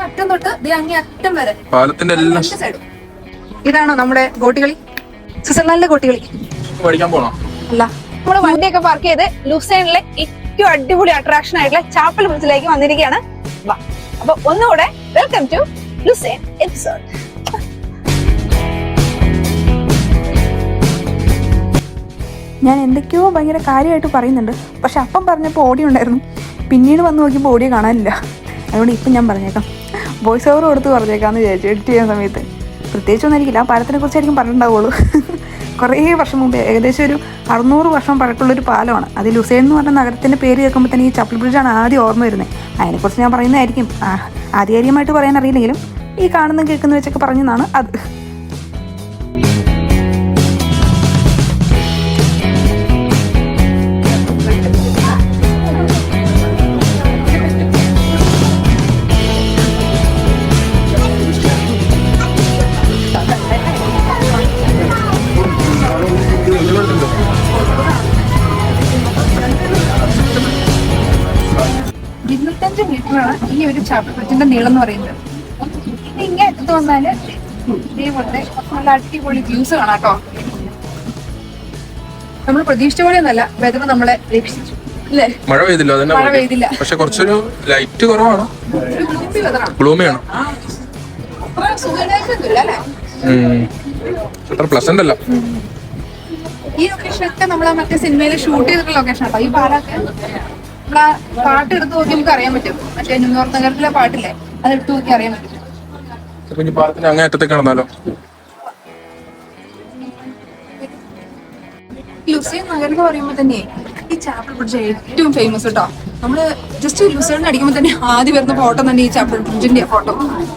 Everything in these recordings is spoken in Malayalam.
അറ്റം തൊട്ട് ദേ അങ്ങേ അറ്റം വരെ. പാലത്തിന്റെ എല്ലാം ഇതാണോ നമ്മുടെ ഗോട്ടികളി? സ്വിറ്റ്സർലാൻഡിലെ ഗോട്ടികളി. പഠിക്കാൻ പോണോ? അല്ല. നമ്മൾ വണ്ടിയൊക്കെ പാർക്ക് ചെയ്ത് ലുസൈനിലെ ഏറ്റവും അടിപൊളി അട്രാക്ഷൻ ആയിട്ടുള്ള ചാപ്പൽ ബ്രിഡ്ജിലേക്ക് വന്നിരിക്കുകയാണ്. വാ. അപ്പൊ ഒന്നുകൂടെ വെൽക്കം ടു ലുസൈൻ എപ്പിസോഡ് ഞാൻ എന്തൊക്കെയോ ഭയങ്കര കാര്യമായിട്ട് പറയുന്നുണ്ട്. പക്ഷെ അപ്പം പറഞ്ഞപ്പോൾ ഓഡിയോ ഉണ്ടായിരുന്നു. പിന്നീട് വന്ന് നോക്കിയപ്പോൾ ഓഡിയോ കാണാനില്ല. അതുകൊണ്ട് ഇപ്പം ഞാൻ പറഞ്ഞേക്കാം. വോയിസ് ഓവർ കൊടുത്ത് പറഞ്ഞേക്കാന്ന് വിചാരിച്ചു എഡിറ്റ് ചെയ്യുന്ന സമയത്ത്. പ്രത്യേകിച്ചൊന്നും ആയിരിക്കില്ല ആ പാലത്തിനെ കുറിച്ചായിരിക്കും പറഞ്ഞിട്ടുണ്ടാവുള്ളൂ. കുറേ വർഷം മുമ്പ് ഏകദേശം ഒരു അറുന്നൂറ് വർഷം പഴക്കമുള്ളൊരു പാലമാണ്. അത് ലുസൈൻ എന്ന് പറഞ്ഞ നഗരത്തിന്റെ പേര് കേൾക്കുമ്പോൾ തന്നെ ഈ ചപ്പിൾ ബ്രിഡ്ജാണ് ആദ്യം ഓർമ്മ വരുന്നത് അതിനെക്കുറിച്ച് ഞാൻ പറയുന്നതായിരിക്കും. ആധികാരികമായിട്ട് പറയാൻ അറിയില്ലെങ്കിലും ഈ കാണുന്ന കേൾക്കുന്ന വെച്ചൊക്കെ പറഞ്ഞതാണ് അത്. ഒരു ചപ്പറ്റിന്റെ നീളം എന്ന് പറയുന്നത്. പിന്നെ ഇങ്ങനെ അടുത്ത് വന്നാൽ ഇതേപോലത്തെ നല്ല അടിപൊളി വ്യൂസ് കാണാം കേട്ടോ നമ്മൾ പ്രതീക്ഷിച്ച പോലെയൊന്നല്ല വെതർ നമ്മളെ രക്ഷിച്ചു മഴ പെയ്തില്ല അതന്നെ മഴ പെയ്തില്ല. പക്ഷെ കുറച്ചൊരു ലൈറ്റ് കുറവാണ്. ഗ്ലൂമിയാണ് അത്ര പ്ലസന്റ് അല്ല? ഈ ലൊക്കേഷൻ ഒക്കെ നമ്മൾ മറ്റേ സിനിമയിൽ ഷൂട്ട് ചെയ്തിട്ടുള്ള ലൊക്കേഷൻ ആട്ടോ. ഈ നമ്മളാ പാട്ട് എടുത്ത് നോക്കി നമുക്ക് അറിയാൻ പറ്റും. മറ്റേ ന്യൂയോർക്ക് നഗരത്തിലെ പാട്ടില്ലേ അത് എടുത്ത് നോക്കി അറിയാൻ പറ്റും. കുഞ്ഞു അറ്റത്തേക്ക് നടന്നാലോ? ലുസൈൻ നഗർ എന്ന് പറയുമ്പോൾ തന്നെ ഈ ചാപ്പിൾ ബ്രിഡ്ജ് ഏറ്റവും ഫേമസ് കേട്ടോ നമ്മൾ ജസ്റ്റ് ലുസൈഡിന് അടിക്കുമ്പോൾ തന്നെ ആദ്യം വരുന്ന ഫോട്ടോ തന്നെ ഈ ചാപ്പിൾ ബ്രിഡ്ജിന്റെ ഫോട്ടോ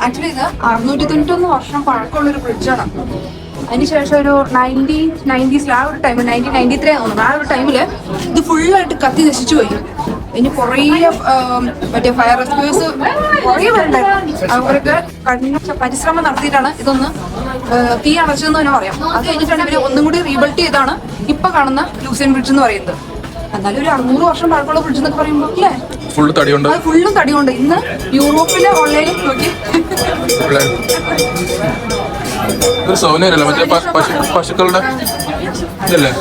ആക്ച്വലി ഇത് അറുന്നൂറ്റി തൊണ്ണൂറ്റൊന്ന് വർഷം പഴക്കമുള്ള ഒരു ബ്രിഡ്ജാണ് അതിനുശേഷം ഒരു നയന്റി നയന്റീസിൽ ആ ഒരു ടൈം നയന്റീൻ നയന്റി ത്രീ തോന്നുന്നു ആ ഒരു ടൈമിൽ ഇത് ഫുള്ളായിട്ട് കത്തി നശിച്ചു പോയി. ഇനി കുറേ മറ്റേ ഫയർ റെസ്ക്യൂസ് കുറേ പേരുണ്ടായിരുന്നു അവർക്ക് കഠിന പരിശ്രമം നടത്തിയിട്ടാണ് ഇതൊന്ന് തീ അടച്ചതെന്ന് തന്നെ പറയാം. അത് കഴിഞ്ഞിട്ടാണ് ഇവർ ഒന്നും കൂടി റീബിൾട്ട് ചെയ്താണ് ഇപ്പൊ കാണുന്ന ലൂസിയൻ ബ്രിഡ്ജ് എന്ന് പറയുന്നത്. എന്നാലും ഒരു അറുന്നൂറ് വർഷം പഴക്കമുള്ള ബ്രിഡ്ജ് എന്നൊക്കെ പറയുമ്പോൾ അല്ലേ? ഫുള്ള് തടിയുണ്ട്. അത് ഫുള്ളും തടിയുണ്ട്. ഇന്ന് യൂറോപ്പിലെ ഓൺലൈനിൽ നോക്കി. ഒരു മറ്റേ പശുക്കളുടെ ഇതല്ലേ?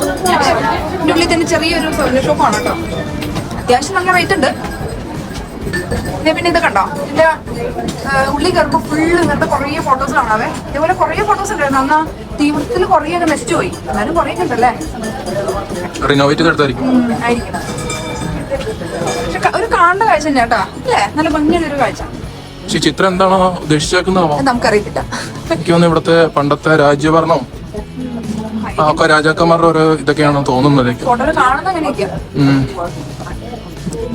ഇതിന്റെ ഉള്ളിൽ തന്നെ ചെറിയൊരു ഷോപ്പാണ് കേട്ടോ. അത്യാവശ്യം നല്ല റേറ്റ് ഉണ്ട്. പിന്നെ ഇത് കണ്ടോ? ഇതിന്റെ ഉള്ളി കയറുമ്പോൾ ഫുള്ള് ഇങ്ങനത്തെ കുറേ ഫോട്ടോസ് കാണാവേ. ഇതേപോലെ കുറേ ഫോട്ടോസ് ഉണ്ടായിരുന്നു അന്ന് തീവ്രത്തിൽ കുറേ ഒക്കെ നശിച്ചു പോയി. എന്നാലും കുറേ ഒക്കെ ഉണ്ടല്ലേ ആയിരിക്കും പക്ഷെ ഒരു കാണേണ്ട കാഴ്ച തന്നെ കേട്ടോ. അല്ലേ? നല്ല ഭംഗിയുള്ള ഒരു കാഴ്ച. പക്ഷെ ചിത്രം എന്താണോ ഉദ്ദേശിച്ചേക്കുന്നതാണോ? നമുക്കറിയത്തില്ല എനിക്ക് തോന്നുന്നു ഇവിടുത്തെ പണ്ടത്തെ രാജ്യഭരണം ഒക്കെ രാജാക്കന്മാരുടെ ഓരോ ഇതൊക്കെയാണ് തോന്നുന്നത്. കാണുന്ന അങ്ങനെയൊക്കെയാ.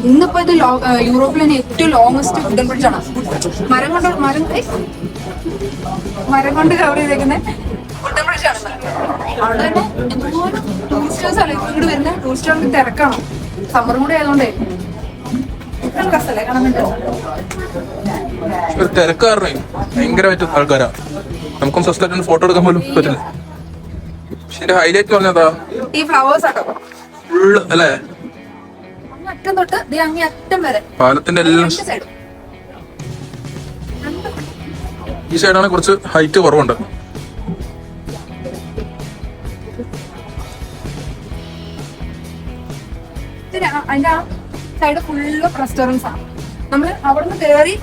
ഇന്നിപ്പോ ഇത് യൂറോപ്പിൽ തന്നെ ഏറ്റവും ലോങ്സ്റ്റ് വുഡൻ ബ്രിഡ്ജ് ആണ്. മരം കൊണ്ട് മരം മരം കൊണ്ട് കവർ ചെയ്തേക്കുന്ന? വുഡൻ ബ്രിഡ്ജ് ആണ്. അവിടെ തന്നെ എന്തോരം ടൂറിസ്റ്റേഴ്സ് ആണ്. ഇങ്ങോട്ട് വരുന്ന. ടൂറിസ്റ്റുകൾക്ക് തിരക്കാണ്. സമ്മറും കൂടെ ആയതുകൊണ്ടേ. ഒരു ഭയങ്കരമായിട്ട് ആൾക്കാരാ. നമുക്കും സ്വസ്ഥമായിട്ട് ഫോട്ടോ എടുക്കാൻ പോലും പറ്റില്ല. പക്ഷെ ഹൈലൈറ്റ് പറഞ്ഞതാ ഈ ഫ്ലവേഴ്സ് ആട്ടോ. ഫുള്ള് അല്ലേ? അറ്റം തൊട്ട് ദേ അങ്ങേ അറ്റം വരെ. പാലത്തിന്റെ എല്ലാം ഈ സൈഡാണ് കുറച്ച് ഹൈറ്റ് കുറവുണ്ട്. അതിന്റെ ആ സൈഡ് ഫുള്ള് റെസ്റ്റോറൻസ് ആണ്. നമ്മൾ അവിടുന്ന് കയറി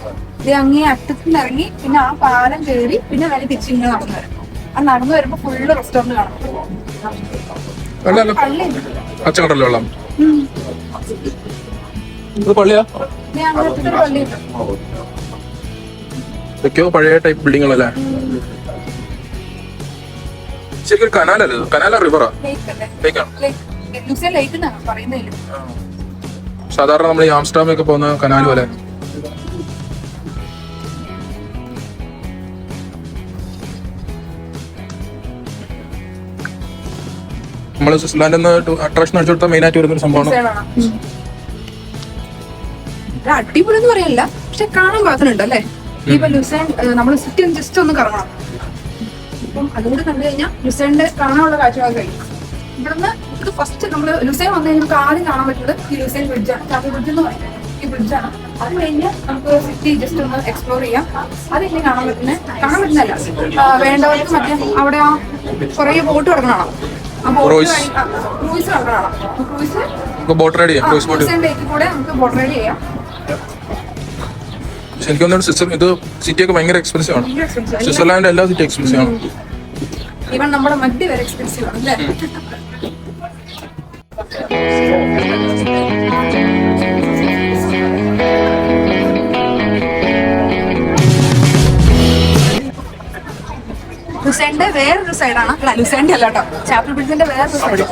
അങ്ങേ അറ്റത്ത് നിന്ന് ഇറങ്ങി പിന്നെ ആ പാലം കയറി പിന്നെ വരെ തിരിച്ച് ഇങ്ങനെ നടന്നു വരും. ആ നടന്നു വരുമ്പോ ഫുള്ള് റെസ്റ്റോറന്റ് കാണാം. അല്ല അല്ല. പള്ളി പച്ചക്കടല വെള്ളം ഇത് പള്ളിയാ? ഇതൊക്കെയോ പഴയ ടൈപ്പ് ബിൽഡിങ്ങുകളല്ലേ ശരിക്കും കനാലല്ല? കനാല റിവറാ അല്ലേ? ലേക്കാണ് സാധാരണ നമ്മൾ ഈ ഒക്കെ പോകുന്ന കനാൽ പോലെ. നമ്മൾ സ്വിറ്റ്സർലാൻഡിൽ നിന്ന് അട്രാക്ഷൻ അടിച്ചെടുത്ത മെയിൻ ആയിട്ട് വരുന്ന ഒരു സംഭവമാണ് അടിപൊളി എന്ന് പറയല്ല പക്ഷെ കാണാൻ പാകത്തിനുണ്ട് അല്ലേ? ഇപ്പൊ ലുസൈൻ നമ്മൾ സിറ്റി ജസ്റ്റ് ഒന്ന് കറങ്ങണം. അപ്പം അതുകൂടി കണ്ടു കഴിഞ്ഞാൽ ലുസൈന്റെ കാണാനുള്ള കാഴ്ചകളൊക്കെ കഴിയും ഇവിടുന്ന് ഇത് ഫസ്റ്റ് നമ്മൾ ലുസൈൻ വന്നു കഴിഞ്ഞാൽ നമുക്ക് ആദ്യം കാണാൻ പറ്റുന്നത് ഈ ലുസൈൻ ബ്രിഡ്ജാണ് ചാപ്പൽ ബ്രിഡ്ജ് എന്ന് പറയുന്നത് ഈ ബ്രിഡ്ജാണ് അത് കഴിഞ്ഞ് നമുക്ക് സിറ്റി ജസ്റ്റ് ഒന്ന് എക്സ്പ്ലോർ ചെയ്യാം. അതില്ലേ കാണാൻ പറ്റുന്നത് കാണാൻ പറ്റുന്നല്ല വേണ്ടവർക്ക് മറ്റേ അവിടെ ആ കുറേ ബോട്ട് കിടക്കണം. ക്രൂയിസ്. കിടക്കണം ക്രൂയിസ് ബോട്ട് റൈഡ് ചെയ്യാം. ബോട്ട് കൂടെ നമുക്ക് ബോട്ട് റൈഡ് ചെയ്യാം. എനിക്ക് തോന്നുന്നു സിസ്റ്റം ഇത് സിറ്റി ഒക്കെ ഭയങ്കര എക്സ്പെൻസീവ് ആണ്. സ്വിറ്റ്സർലാൻഡ് എല്ലാ സിറ്റി എക്സ്പെൻസീവ് ആണ്. ഈവൻ നമ്മുടെ മറ്റ് വരെ എക്സ്പെൻസീവ് ആണ് അല്ലേ? ലുസൈന്റെ വേറൊരു സൈഡാണ്. അല്ല ലുസൈന്റെ അല്ല കേട്ടോ. ചാപ്പിൾ ബ്രിഡ്ജിന്റെ വേറൊരു സൈഡ്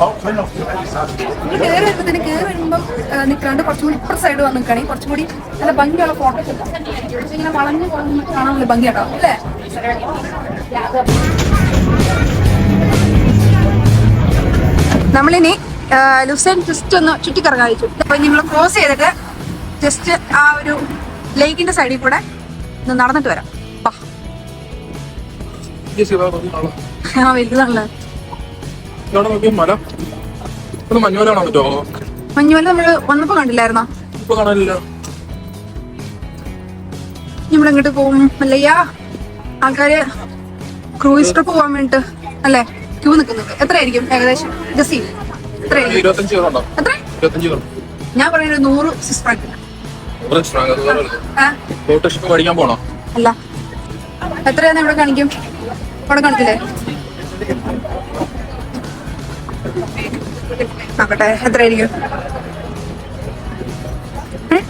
കയറി വരുമ്പത്തിന് കയറി വരുമ്പം നിൽക്കാണ്ട് കുറച്ചും കൂടി ഇപ്പുറ സൈഡ് വന്ന് നിൽക്കുകയാണെങ്കിൽ കുറച്ചും കൂടി നല്ല ഭംഗിയുള്ള ഫോട്ടോ കിട്ടും ഇങ്ങനെ വളഞ്ഞു പോകുന്ന കാണാൻ നല്ല ഭംഗിയാട്ടോ അല്ലേ? നമ്മളിനി ലുസൈൻ ജസ്റ്റ് ഒന്ന് ചുറ്റിക്കറങ്ങാൻ വെച്ചു അപ്പൊ നിങ്ങൾ ക്രോസ് ചെയ്തിട്ട് ജസ്റ്റ് ആ ഒരു ലേക്കിന്റെ സൈഡിൽ കൂടെ ഒന്ന് നടന്നിട്ട് വരാം. കാണാൻ പറ്റുമോ മഞ്ഞുമല നമ്മൾ വന്നപ്പോ കണ്ടില്ലായിരുന്നോ? ഇപ്പൊ കാണാനില്ല നമ്മൾ എങ്ങോട്ട് പോകും? അല്ലയ്യാ ആൾക്കാര് ക്രൂയിസ് ട്രിപ്പ് പോകാൻ വേണ്ടിട്ട് അല്ലേ? ക്യൂ നിൽക്കുന്നുണ്ട്. എത്രയായിരിക്കും ഏകദേശം? ജസി ഞാൻ പറയുന്നത് നൂറ് മേടിക്കാൻ പോണോ? അല്ല. എത്രയാന്ന് ഇവിടെ കാണിക്കും? ഇവിടെ കാണിക്കില്ലേ? നോക്കട്ടെ എത്രയായിരിക്കും?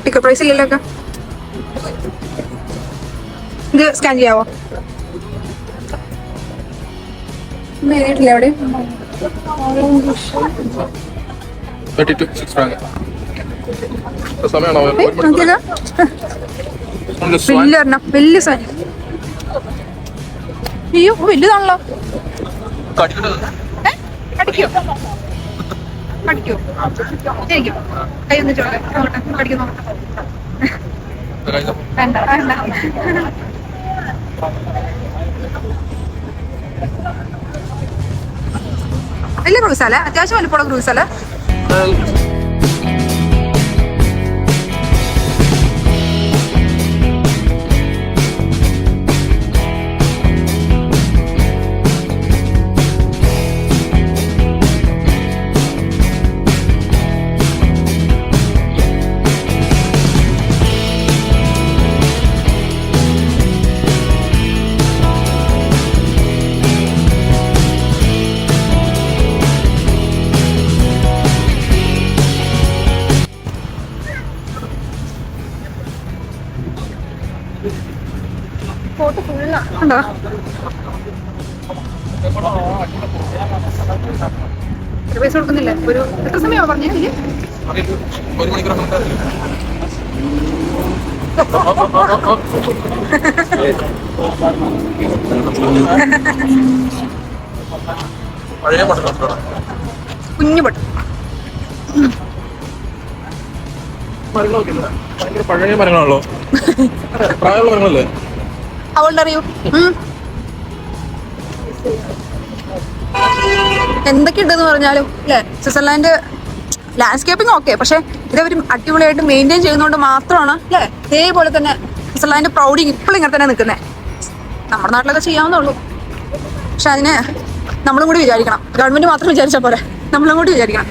ടിക്കറ്റ് പ്രൈസ് ഇല്ലല്ലോ ഇത് സ്കാൻ ചെയ്യാവോ? എഴുതിയിട്ടില്ല അവിടെ. വലിയ ടു സിക്സ് അയ്യോ വലുതാണല്ലോ? കടിക്കോ? കടിക്കോ? ശരിക്കും? കൈ ഒന്ന് ചോട്ടെ കടിക്കുന്നു ഇത് കഴിഞ്ഞോ? വേണ്ട വേണ്ട. വലിയ ക്രൂസല്ലേ? അത്യാവശ്യം വലിപ്പമുള്ള ക്രൂസല്ലേ? ഫോട്ടോ എത്ര പൈസ കൊടുക്കുന്നില്ല. ഒരു എത്ര സമയമാ പറഞ്ഞേ? ഇതിൽ? ഒരു മണിക്കൂർ അങ്ങോട്ട് പഴയ പട്ടണം കുഞ്ഞു പട്ട് മരങ്ങളൊക്കെ ഇല്ല. ഭയങ്കര പഴയ മരങ്ങളാണല്ലോ. പ്രായമുള്ള മരങ്ങളല്ലേ? ഉം. എന്തൊക്കെ ഉണ്ടെന്ന് പറഞ്ഞാലും അല്ലേ? സ്വിറ്റ്സർലാൻഡ് ലാൻഡ്സ്കേപ്പിംഗ് ഓക്കെ പക്ഷെ ഇതവർ അടിപൊളിയായിട്ട് മെയിന്റെയിൻ ചെയ്യുന്നതുകൊണ്ട് മാത്രമാണ് അല്ലേ? ഇതേപോലെ തന്നെ സ്വിറ്റ്സർലാൻഡ് പ്രൗഡിങ് ഇപ്പോഴും ഇങ്ങനെ തന്നെ നിൽക്കുന്നത് നമ്മുടെ നാട്ടിലൊക്കെ ചെയ്യാവുന്നുള്ളൂ പക്ഷെ അതിന് നമ്മളും കൂടി വിചാരിക്കണം. ഗവൺമെന്റ് മാത്രം വിചാരിച്ചാൽ പോരെ. നമ്മളും കൂടി വിചാരിക്കണം.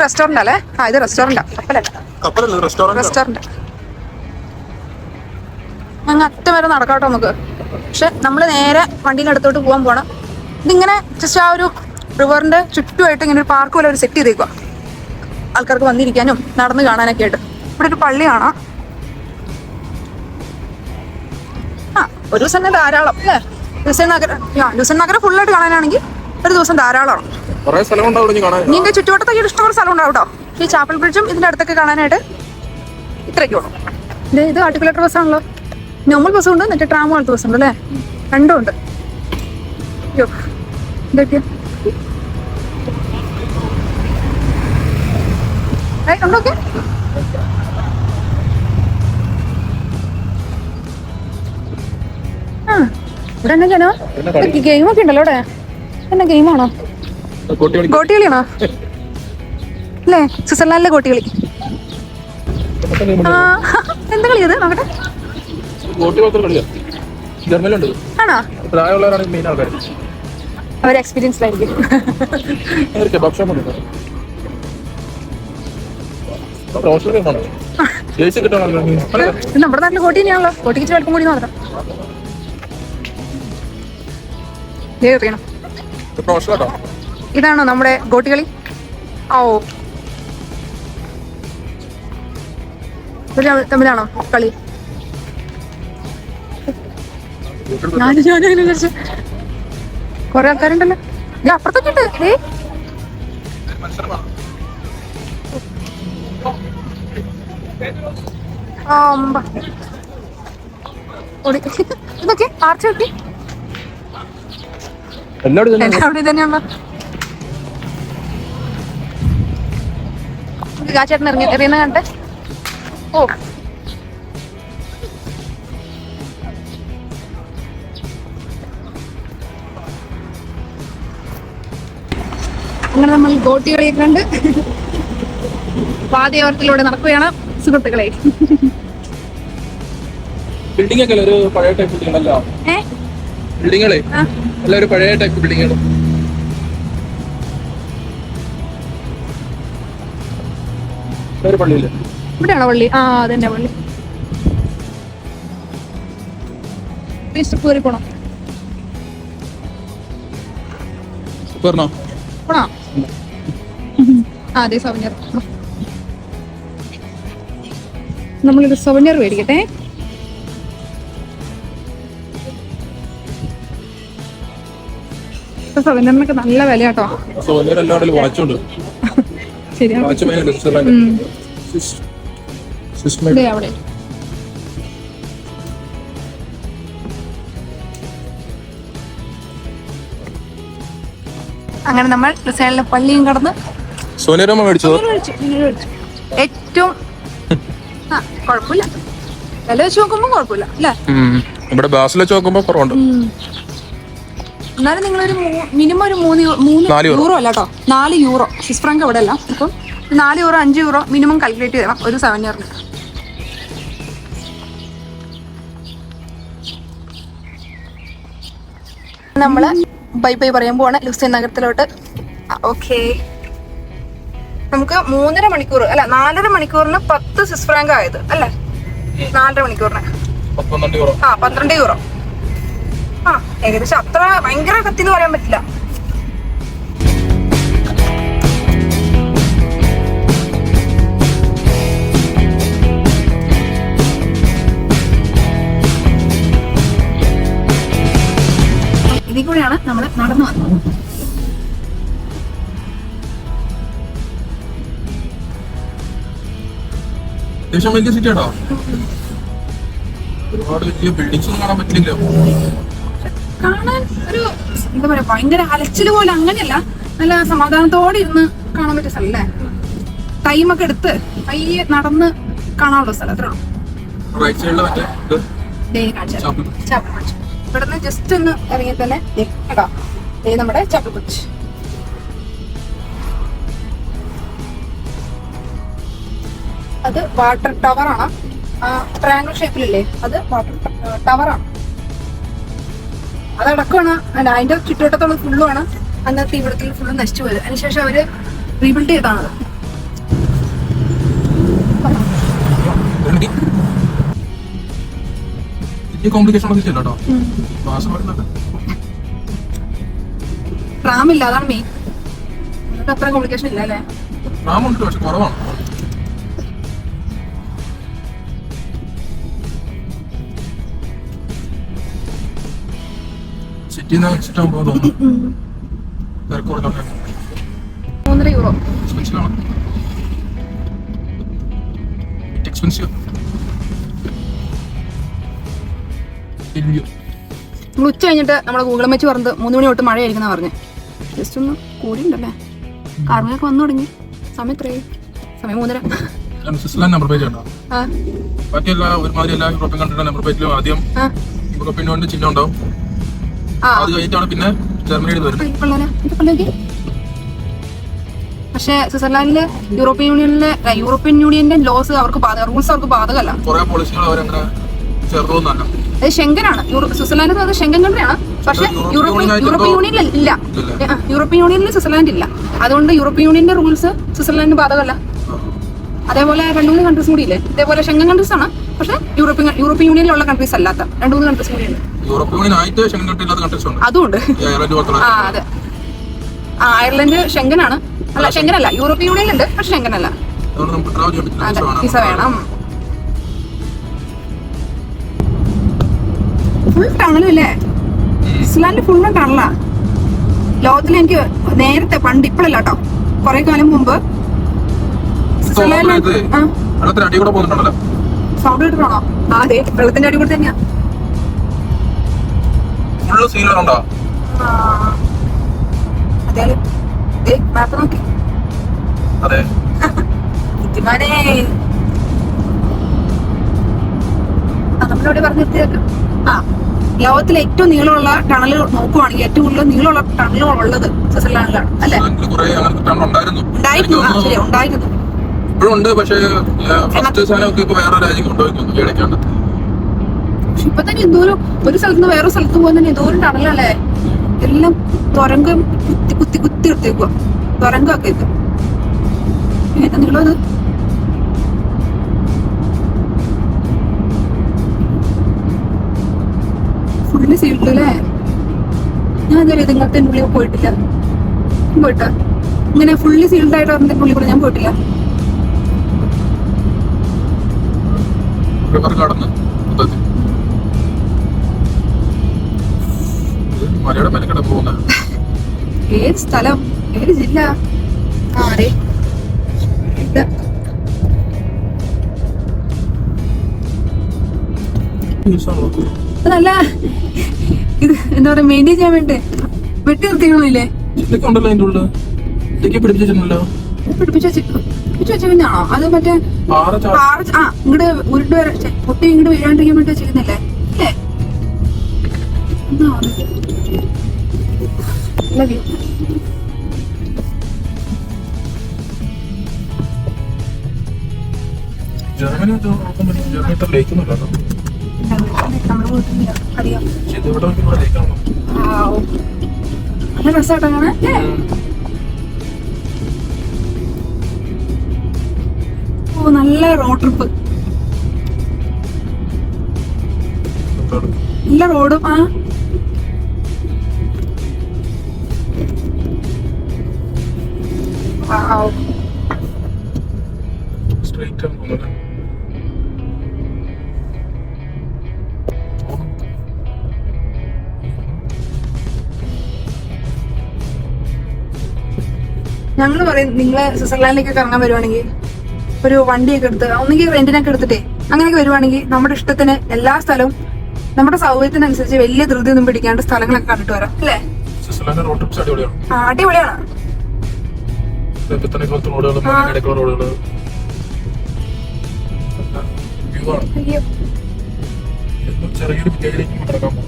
റെസ്റ്റോറന്റ് അല്ലേ? ആ ഇത് റെസ്റ്റോറന്റാ കപ്പലല്ല റെസ്റ്റോറന്റ് റെസ്റ്റോറന്റ് ഞങ്ങൾ അറ്റം വരെ നടക്കാട്ടോ നമുക്ക്. പക്ഷെ നമ്മൾ നേരെ വണ്ടീന്റെ അടുത്തോട്ട് പോകാൻ പോണം. ഇതിങ്ങനെ ജസ്റ്റ് ആ ഒരു റിവറിന്റെ ചുറ്റുമായിട്ട് ഇങ്ങനെ ഒരു പാർക്ക് പോലെ ഒരു സെറ്റ് ചെയ്തേക്കുക ആൾക്കാർക്ക് വന്നിരിക്കാനും നടന്നു കാണാനൊക്കെ ആയിട്ട്. ഇവിടെ ഒരു പള്ളി കാണാം. ആ ഒരു ദിവസം തന്നെ ധാരാളം അല്ലേ? ലൂസൺ നഗരം ആ ലുസൻ നഗരം ഫുള്ളായിട്ട് കാണാനാണെങ്കിൽ ഒരു ദിവസം ധാരാളമാണ് നിങ്ങൾ നിന്റെ ചുറ്റുവട്ടത്തൊക്കെ ഇഷ്ടമുള്ള സ്ഥലം ഉണ്ടാവും കേട്ടോ. ഈ ചാപ്പൽ ബ്രിഡ്ജും ഇതിന്റെ അടുത്തൊക്കെ കാണാനായിട്ട് ഇത്രയൊക്കെ ഉള്ളൂ. ഇത് ഇത് ബസ് ബസ്സാണല്ലോ നോർമൽ ബസ് ഉണ്ട് മറ്റേ ട്രാം പോലത്തെ ബസ് ഉണ്ട് അല്ലേ രണ്ടും ഉണ്ട്. അയ്യോ ഇതൊക്കെയാ ഏയ്, ഉണ്ടോക്കെ ആ ഇവിടെ എന്നാ ജനോ ഗെയിമൊക്കെ ഉണ്ടല്ലോ ഇവിടെ എന്നാ ഗെയിമാണോ ഗോട്ടികളിയാണോ? അല്ലേ? സ്വിറ്റ്സർലാൻഡിലെ ഗോട്ടികളി. എന്താ കളി അത് നോക്കട്ടെ. ആണോ? അവർ കിട്ടണം ഇത് നമ്മുടെ നാട്ടിൽ കോട്ടി തന്നെയാണല്ലോ. കോട്ടിക്ക് കൂടി മാത്രം അറിയണം ഇതാണോ നമ്മുടെ ഗോട്ടികളി ഓ തമ്മിലാണോ കളി? ഞാൻ ഞാൻ വിചാരിച്ചു. കൊറേ ആൾക്കാരുണ്ടല്ലോ. ദേ അപ്പുറത്തൊക്കെ ഉണ്ട്. ഏ. ഇതൊക്കെ ആർച്ച് നോക്കി. എല്ലാവരും തന്നെ എല്ലാവരും തന്നെയാണല്ലോ ആ ചേട്ടൻ ഇറങ്ങി എറിയുന്ന കണ്ടേ? ഓ. അങ്ങനെ നമ്മൾ ഗോട്ടി കളിയൊക്കെ കണ്ട് പാതയോരത്തിലൂടെ നടക്കുകയാണ് സുഹൃത്തുക്കളെ. ബിൽഡിംഗ് ഒക്കെ ഒരു പഴയ ടൈപ്പ് ബിൽഡിംഗ് അല്ല ഏ? എല്ലാം ഒരു പഴയ ടൈപ്പ് ബിൽഡിങ്ങാണ് ഒരു പള്ളിയിൽ ഇവിടെയാണോ പള്ളി? ആ അതന്നെ പള്ളി. സ്റ്റെപ്പ് കയറി പോണം? പറഞ്ഞോ പോണോ? ആ അതെ സവനിയർ നമ്മളൊരു സവനിയർ മേടിക്കട്ടെ. സവനിയറിനൊക്കെ നല്ല വില കേട്ടോ ശരിയാണ് അങ്ങനെ നമ്മൾ ലുസേണിലെ പള്ളിയും കടന്ന് സോനിയരമ്മ മേടിച്ചത്. ഏറ്റവും കുഴപ്പമില്ല. വില വെച്ച് നോക്കുമ്പോ കുഴപ്പമില്ല ഇവിടെ ബാസിൽ വെച്ച് നോക്കുമ്പോ കുറവുണ്ട്. എന്നാലും നിങ്ങളൊരു മിനിമം ഒരു മൂന്ന് മൂന്ന് യൂറോ. അല്ല കേട്ടോ. നാല് യൂറോ. സ്വിസ് ഫ്രാങ്ക് അവിടെ അല്ല. അപ്പം നാല് യൂറോ അഞ്ച് യൂറോ മിനിമം കാൽക്കുലേറ്റ് ചെയ്യണം ഒരു സെവൻ ഇയറിന് നമ്മൾ ബൈ ബൈ പറയാൻ പോവാണ്. ലുസൈൻ നഗരത്തിലോട്ട്. ഓക്കെ നമുക്ക് മൂന്നര മണിക്കൂർ അല്ല നാലര മണിക്കൂറിന് പത്ത് സ്വിസ് ഫ്രാങ്ക് ആയത് അല്ലേ? നാലര മണിക്കൂറിന്. ആ പന്ത്രണ്ട് യൂറോ. ആ ഏകദേശം അത്ര ഭയങ്കര കത്തി എന്ന് പറയാൻ പറ്റില്ല. ഇതിൽ കൂടെയാണ് നമ്മൾ നടന്നു വന്നത്. അത്യാവശ്യം വലിയ സിറ്റി ഒരുപാട് വലിയ ബിൽഡിങ്സ് ഒന്നും കാണാൻ പറ്റില്ലല്ലോ. കാണാൻ ഒരു എന്താ പറയാ ഭയങ്കര അലച്ചിൽ പോലെ അങ്ങനെയല്ല നല്ല സമാധാനത്തോടെ ഇരുന്ന് കാണാൻ പറ്റിയ സ്ഥലല്ലേ ടൈമൊക്കെ എടുത്ത് പയ്യെ നടന്ന് കാണാനുള്ള സ്ഥലം അത്രേ ഉള്ളൂ. ഇവിടുന്ന് ജസ്റ്റ് ഒന്ന് ഇറങ്ങി തന്നെ ദേ കേട്ടോ നമ്മുടെ ചാപ്പിൾ ബ്രിഡ്ജ് അത് വാട്ടർ ടവർ ആണ്. ആ ട്രയാങ്കിൾ ഷേപ്പിലില്ലേ അത് വാട്ടർ ടവർ ആണ്. അതടക്കമാണ് അല്ല അതിന്റെ ചുറ്റുവട്ടത്തുള്ള ഫുള്ളുമാണ് അന്നത്തെ ഇവിടത്തിൽ ഫുള്ള് നശിച്ചു പോയത്. അതിനുശേഷം അവർ റീബിൽഡ് ചെയ്താണത് റാമില്ല അതാണ് മെയിൻ അത്ര കോംപ്ലിക്കേഷൻ ഇല്ല അല്ലേ? റാമുണ്ട് പക്ഷെ കുറവാണ്. തോന്നുന്നു തിരക്ക് കൊടുക്കാൻ മൂന്നര യൂറോ എക്സ്പെൻസീവ് നമ്മൾ ഉച്ച കഴിഞ്ഞിട്ട് നമ്മുടെ ഗൂഗിൾ വെച്ച് പറഞ്ഞത് മൂന്ന് മണി തൊട്ട് മഴയായിരിക്കുന്ന പറഞ്ഞു ജസ്റ്റ് ഒന്ന് കൂടിയുണ്ടല്ലേ കാർമയൊക്കെ വന്നു തുടങ്ങി സമയം എത്രയായി സമയം മൂന്നര സ്വിറ്റ്സർലാൻഡ് നമ്പർ പേജ് ഉണ്ടോ ആ ബാക്കി എല്ലാ ഒരുമാതിരി എല്ലാ യൂറോപ്യൻ കൺട്രിയുടെ നമ്പർ പേജിലും ആദ്യം യൂറോപ്യൻ യൂണിയൻ ചിഹ്നം ഉണ്ടാവും അത് കഴിഞ്ഞിട്ടാണ് പിന്നെ വരുന്നത്. പിള്ളേർക്ക് പക്ഷെ സ്വിറ്റ്സർലാൻഡിൽ യൂറോപ്യൻ യൂണിയനിലെ യൂറോപ്യൻ യൂണിയന്റെ ലോസ് അവർക്ക് ബാധക റൂൾസ് അവർക്ക് ബാധകമല്ല. കുറെ പോളിസികൾ അവരങ്ങനെ അത് ഷെങ്കനാണ് സ്വിറ്റ്സർലാൻഡ് അത് ഷെങ്കൻ കൺട്രിയാണ് പക്ഷെ യൂറോപ്യൻ യൂറോപ്യൻ യൂണിയനിൽ ഇല്ല. ഇല്ല. യൂറോപ്യൻ യൂണിയനിൽ സ്വിറ്റ്സർലാൻഡ് ഇല്ല. അതുകൊണ്ട് യൂറോപ്യൻ യൂണിയന്റെ റൂൾസ് സ്വിറ്റ്സർലാൻഡിന് ബാധകമല്ല. അതേപോലെ രണ്ടു മൂന്ന് കൺട്രീസ് കൂടി ഇല്ലേ ഇതേപോലെ ഷെങ്കൻ കൺട്രീസ് ആണ്. പക്ഷേ യൂറോപ്യൻ യൂറോപ്യൻ യൂണിയനിലുള്ള കൺട്രീസ് അല്ലാത്ത രണ്ടു മൂന്ന് കൺട്രീസ് കൂടി ഉണ്ട് യൂറോപ്യൻ യൂണിയൻ ആയിട്ട് ഷെങ്കൻ കൺട്രീസ് പോലത്തുള്ള ആ അതെ. ആ അയർലൻഡ് ഷെങ്കനാണ് അല്ല ഷെങ്കൻ അല്ല. യൂറോപ്യൻ യൂണിയൻ ഉണ്ട് പക്ഷെ ഷെങ്കൻ അല്ല. അതുകൊണ്ട് നമുക്ക് ട്രാവൽ ചെയ്യാൻ പറ്റില്ല അതെ വിസ വേണം. ഫുൾ ഫുൾ ടണലല്ലേ സ്വിറ്റ്സർലാൻഡ് ഫുള്ളും ടണലാ ലോകത്തിൽ എനിക്ക് നേരത്തെ പണ്ട് ഇപ്പോഴല്ല കേട്ടോ കുറെ കാലം മുമ്പ് ആ. അടി കൂടെ പോകുന്നുണ്ടല്ലോ. സൗണ്ട് അതെ വെള്ളത്തിന്റെ അടി കൂടെ തന്നെയാ. ഫുള്ള് സീലുണ്ടോ ആ. അതെ ദേ മാപ്പ് നോക്കി. അതെ. ബുദ്ധിമാനേ. ആ നമ്മളെവിടെ പറഞ്ഞു നിർത്തിയേക്കാം ആ ലോകത്തിലെ ഏറ്റവും നീളമുള്ള ടണൽ നോക്കുവാണെങ്കിൽ ഏറ്റവും കൂടുതൽ നീളമുള്ള ടണൽ ഉള്ളത്. സ്വിറ്റ്സർലാൻഡിലാണ് അല്ലെ? ഉണ്ടായിരുന്നു. ഉണ്ടായിരുന്നു ആ തോന്നുന്നു ശരി ഉണ്ടായിരുന്നു ഇപ്പോഴും ഉണ്ട് പക്ഷേ ഫസ്റ്റ് സാധനമൊക്കെ ഇപ്പൊ വേറെ രാജ്യം കൊണ്ടുപോയി ഇടയ്ക്കാണ്. പക്ഷെ ഇപ്പൊ തന്നെ എന്തോരം ഒരു സ്ഥലത്ത് നിന്ന് വേറെ സ്ഥലത്ത് പോകാൻ തന്നെ എന്തോരം ടണലല്ലേ എല്ലാം തുരങ്കം കുത്തി കുത്തി കുത്തി എടുത്തേക്കുക തുരങ്കമൊക്കെ ഇത്. ഏതാ ഇത് ഫുള്ള് സീൽഡല്ലേ ഞാൻ ഇതുവരെ ഇതിങ്ങനത്തെ ഉള്ളിൽ പോയിട്ടില്ല. പോയിട്ടാ? ഇങ്ങനെ ഫുള്ളി സീൽഡ് ആയിട്ട് ഉള്ളിൽ കൂടെ ഞാൻ പോയിട്ടില്ല. റിവർ കടന്ന് മൊത്തത്തിൽ മലയുടെ മെനക്കട പോകുന്ന ഏത് സ്ഥലം? ഏത് ജില്ല? ആ അതെ. ഇത് ഇത് നല്ല ഇത് എന്താ പറയാ മെയിന്റെയിൻ ചെയ്യാൻ വേണ്ടേ? വെട്ടി നിർത്തിക്കണില്ലേ ഇതൊക്കെ ഉണ്ടല്ലോ അതിന്റെ ഉള്ളിൽ ഇതൊക്കെ പിടിപ്പിച്ചിട്ടുണ്ടല്ലോ. പിടിപ്പിച്ച് വെച്ച് പിടിപ്പിച്ച് അത് മറ്റേ ചാ ആ ഇങ്ങോട്ട് ഉരുണ്ട് വരാ പൊട്ടി ഇങ്ങോട്ട് വീഴാണ്ടിരിക്കാൻ വേണ്ടി വെച്ചിരുന്നില്ലേ അല്ലേ? എന്നാ അത്? നല്ല view. Germany Germany ലയിക്കുന്നുണ്ടോ? അറിയാം. നല്ല രസമായിട്ടാ നല്ല റോഡ് ട്രിപ്പ് നല്ല റോഡും ആ. ഞങ്ങൾ സ്ട്രൈറ്റ് ആണ് പോകുന്നത്. ഞങ്ങൾ പറയും നിങ്ങൾ സ്വിറ്റ്സർലാൻഡിലേക്ക് കറങ്ങാൻ വരുവാണെങ്കിൽ ഒരു വണ്ടിയൊക്കെ എടുത്ത് ഒന്നെങ്കിൽ റെന്റിനൊക്കെ എടുത്തിട്ടേ അങ്ങനെയൊക്കെ വരുവാണെങ്കിൽ നമ്മുടെ ഇഷ്ടത്തിന് എല്ലാ സ്ഥലവും നമ്മുടെ സൗകര്യത്തിനനുസരിച്ച് വലിയ ധൃതി ഒന്നും പിടിക്കാണ്ട് സ്ഥലങ്ങളൊക്കെ കണ്ടിട്ട് വരാം അല്ലേ? അടിപൊളിയാണ്. ആ, ചെറിയൊരു പോകും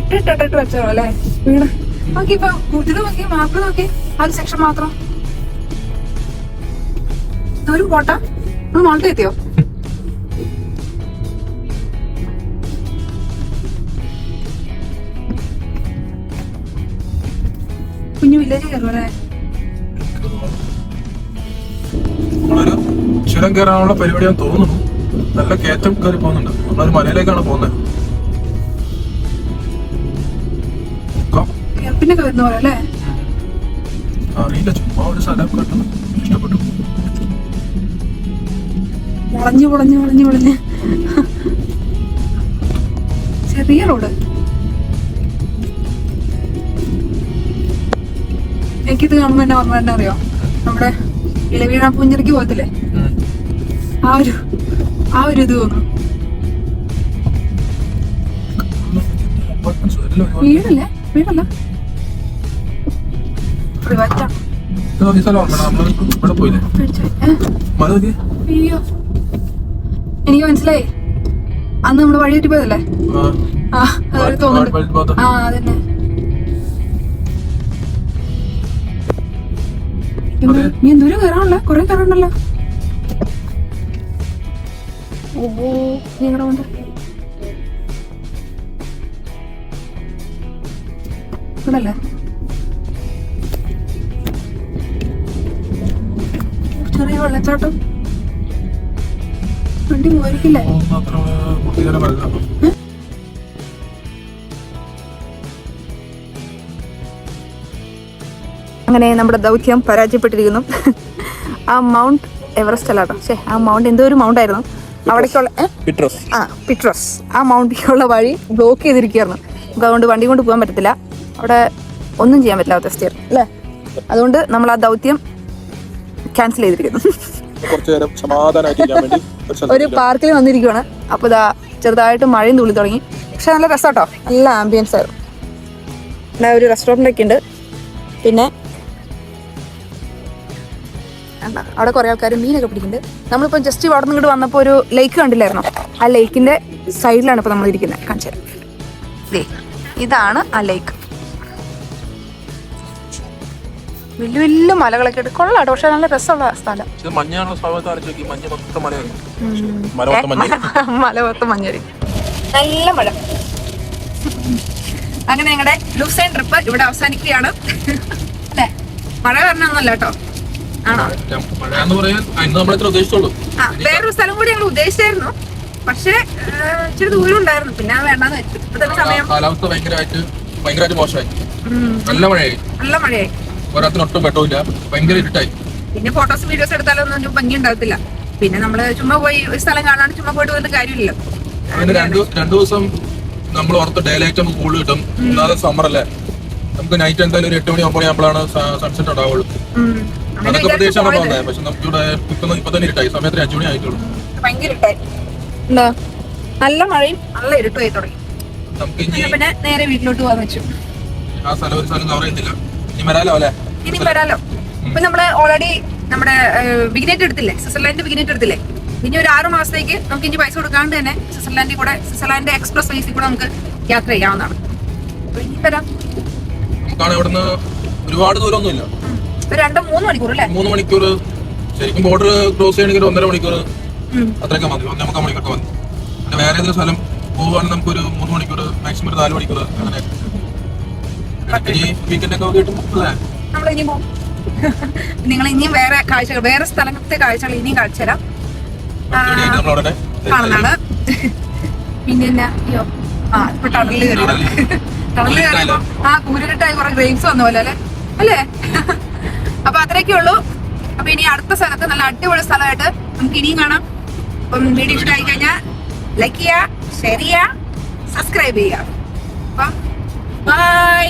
ഇട്ടിട്ടിട്ട് വെച്ചോ അല്ലേ? വീട് നോക്കി ഇപ്പൊ ഇത് നോക്കി മാപ്പ് നോക്കി ആ ഒരു സെക്ഷൻ മാത്രം. ഇതൊരു പോട്ട നമ്മൾ മോളത്തെ എത്തിയോ? കുഞ്ഞു വില്ലേജ് കയറുമല്ലേ ചുരം കയറാനുള്ള പരിപാടിയാന്ന് തോന്നുന്നു. നല്ല കയറ്റം കയറി പോകുന്നുണ്ട്. നമ്മളൊരു മലയിലേക്കാണ് പോകുന്നത്. പിന്നെ വരുന്ന പോലെ അല്ലേ? അറിയില്ല. ചുമ്മാ ഒരു സ്ഥലം കണ്ടു ഇഷ്ടപ്പെട്ടു. വളഞ്ഞു വളഞ്ഞു വളഞ്ഞു വളഞ്ഞ്. ചെറിയ റോഡ്. എനിക്കിത് കാണുമ്പോ എന്നെ ഓർമ്മ തന്നെ അറിയോ? നമ്മുടെ ഇളവീണ പുഞ്ചിരിക്ക് പോകത്തില്ലേ. ആ ഒരു ആ ഒരു ഇത് തോന്നുന്നു. വീടല്ലേ? വീടല്ല. പ്രൈവറ്റാ സ്ഥലം ഓർമ്മ ഇവിടെ പോയില്ലേ? അയ്യോ. എനിക്ക് മനസ്സിലായി. അന്ന് നമ്മൾ വഴി തെറ്റി പോയതല്ലേ? ആ, ആ അതൊരു തോന്നുന്നുണ്ട് ആ അതന്നെ. നീ എന്തോരം കയറാനുള്ള? കൊറേ കൊണ്ട് ഇവിടല്ലേ? ചെറിയ വെള്ളച്ചാട്ടം. വണ്ടി പോയിരിക്കില്ലേ അങ്ങനെ നമ്മുടെ ദൗത്യം പരാജയപ്പെട്ടിരിക്കുന്നു. ആ മൗണ്ട് എവറസ്റ്റ് അല്ലാട്ടോ ശേ ആ മൗണ്ട് എന്തോ ഒരു മൗണ്ട് ആയിരുന്നു. അവിടേക്കുള്ള പിട്രോസ് പിട്രസ് ആ പിട്രോസ് ആ മൗണ്ടിലേക്കുള്ള വഴി ബ്ലോക്ക് ചെയ്തിരിക്കുകയായിരുന്നു. നമുക്ക് അതുകൊണ്ട് വണ്ടി കൊണ്ട് പോകാൻ പറ്റത്തില്ല. അവിടെ ഒന്നും ചെയ്യാൻ പറ്റില്ല അവസ്ഥ അല്ലേ? അതുകൊണ്ട് നമ്മൾ ആ ദൗത്യം ക്യാൻസൽ ചെയ്തിരിക്കുന്നു. കുറച്ചു നേരം സമാധാനമായിട്ടിരിക്കാൻ വേണ്ടി ഒരു പാർക്കിൽ വന്നിരിക്കുവാണ്. അപ്പൊ ഇതാ ചെറുതായിട്ട് മഴയും തുള്ളി തുടങ്ങി. പക്ഷെ നല്ല രസമാട്ടോ നല്ല ആംബിയൻസ് ആയിരുന്നു. ഇവിടെ ഒരു റെസ്റ്റോറന്റ് ഒക്കെ ഉണ്ട്. പിന്നെ അവിടെ കുറേ ആൾക്കാർ മീനൊക്കെ പിടിക്കുന്നുണ്ട്. നമ്മളിപ്പോൾ ജസ്റ്റ് അവിടെ നിന്ന് ഇങ്ങോട്ട് വന്നപ്പോൾ ഒരു ലേക്ക് കണ്ടില്ലായിരുന്നോ? ആ ലേക്കിന്റെ സൈഡിലാണ് ഇപ്പോൾ നമ്മൾ ഇരിക്കുന്നത് കാണിച്ചു തരാം. ഇതാണ് ആ ലേക്ക് വലിയ വലിയ മലകളൊക്കെ ഉണ്ട് കൊള്ളാട്ടോ പക്ഷെ നല്ല രസമുള്ള സ്ഥലം. ഇത് മഞ്ഞാണുള്ള സമയത്ത് ആലോചിച്ച് നോക്കി. മഞ്ഞ മൊത്തം മലയാണ് മല മൊത്തം മഞ്ഞ. മഞ്ഞരി നല്ല മഴ അങ്ങനെ ഞങ്ങളുടെ ലൂസൈൻ ട്രിപ്പ് ഇവിടെ അവസാനിക്കുകയാണ്. അല്ലേ? മഴ കാരണമൊന്നുമല്ല കേട്ടോ. ആണോ? വേറൊരു സ്ഥലം കൂടി ഞങ്ങൾ ഉദ്ദേശിച്ചായിരുന്നു. പക്ഷേ ഇച്ചിരി ദൂരം ഉണ്ടായിരുന്നു. പിന്നെ വേണ്ടെന്ന് വെച്ചു. ഇപ്പോഴത്തെ സമയം കാലാവസ്ഥ ഭയങ്കരമായിട്ട് ഭയങ്കരമായിട്ട് മോശമായി. നല്ല മഴയായി. നല്ല മഴയായി. ഒരാത്തിന് ഒട്ടും പെട്ടില്ല ഭയങ്കര ഇരുട്ടായി. പിന്നെ ഫോട്ടോസ് വീഡിയോസ് എടുത്താലൊന്നും ഒരു ഭംഗി ഉണ്ടാവത്തില്ല പിന്നെ നമ്മൾ ചുമ്മാ പോയി ഒരു സ്ഥലം കാണാണ്ട് ചുമ്മാ പോയിട്ട് വന്നിട്ട് കാര്യമില്ലല്ലോ. അങ്ങനെ രണ്ടു രണ്ടു ദിവസം നമ്മൾ ഓർത്ത് ഡേ ലൈറ്റ് നമുക്ക് കൂടുതൽ കിട്ടും. ഒന്നാമത് സമ്മർ അല്ലേ? നമുക്ക് നൈറ്റ് എന്തായാലും ഒരു എട്ട് മണി ഒമ്പത് മണിയാകുമ്പോഴാണ് സൺസെറ്റ് ഉണ്ടാവുള്ളൂ. അതൊക്കെ പ്രതീക്ഷയാണ് പോകുന്നത് പക്ഷെ നമുക്ക് ഇവിടെ ഇപ്പൊ ഇപ്പൊ തന്നെ ഇരുട്ടായി. സമയത്ത് അഞ്ചു മണി ആയിട്ടുള്ളൂ. ഭയങ്കര ഇരുട്ടായി. എന്താ? നല്ല മഴയും നല്ല ഇരുട്ടുമായി തുടങ്ങി. നമുക്ക് പിന്നെ നേരെ വീട്ടിലോട്ട് പോകാൻ വെച്ചു. ആ സ്ഥലം ഒരു സ്ഥലം കവർ ചെയ്യുന്നില്ല. ഇനി വരാലോ ഇപ്പൊ നമ്മൾ ഓൾറെഡി നമ്മുടെ വിഗ്നേറ്റ് എടുത്തില്ലേ? സ്വിറ്റ്സർലാൻഡ് വിഗ്നേറ്റ് എടുത്തില്ലേ? ഇനി ഒരു ആറ് മാസത്തേക്ക് നമുക്ക് ഇനി പൈസ കൊടുക്കാണ്ട് തന്നെ സ്വിറ്റ്സർലാൻഡിൽ കൂടെ സ്വിറ്റ്സർലാൻഡ് എക്സ്പ്രസ് വൈസിൽ കൂടെ നമുക്ക് യാത്ര ചെയ്യാവുന്നതാണ്. ഇനി വരാം. ഒരുപാട് ദൂരമൊന്നുമില്ല. രണ്ടോ മൂന്ന് മണിക്കൂർ അല്ലേ? മൂന്ന് മണിക്കൂർ. ശരിക്കും ബോർഡർ ക്രോസ് ചെയ്യണമെങ്കിൽ ഒന്നര മണിക്കൂർ. അത്രയൊക്കെ മതി. ഒന്നേ മുക്കാൽ മണിക്കൂർ മതി. പിന്നെ വേറെ ഏതൊരു സ്ഥലം പോവുകയാണെങ്കിൽ നമുക്കൊരു മൂന്ന് മണിക്കൂർ മാക്സിമം ഒരു നാല് മണിക്കൂർ അങ്ങനെ നിങ്ങൾ ഇനിയും വേറെ കാഴ്ചകൾ വേറെ സ്ഥലത്തെ കാഴ്ചകൾ ഇനിയും കാഴ്ച തരാം. പിന്നെ ആ ഇപ്പൊ ആ കൂരിട്ടായി കുറെ ഗ്രേപ്സ് വന്ന പോലെ അല്ലേ? അല്ലേ? അപ്പൊ അത്രയൊക്കെ ഉള്ളൂ. അപ്പൊ ഇനി അടുത്ത സ്ഥലത്ത് നല്ല അടിപൊളി സ്ഥലമായിട്ട് നമുക്ക് ഇനിയും കാണാം. അപ്പം വീഡിയോ ഇഷ്ടമായി കഴിഞ്ഞാൽ ലൈക്ക് ചെയ്യുക ഷെയർ ചെയ്യുക സബ്സ്ക്രൈബ് ചെയ്യുക. അപ്പം ബൈ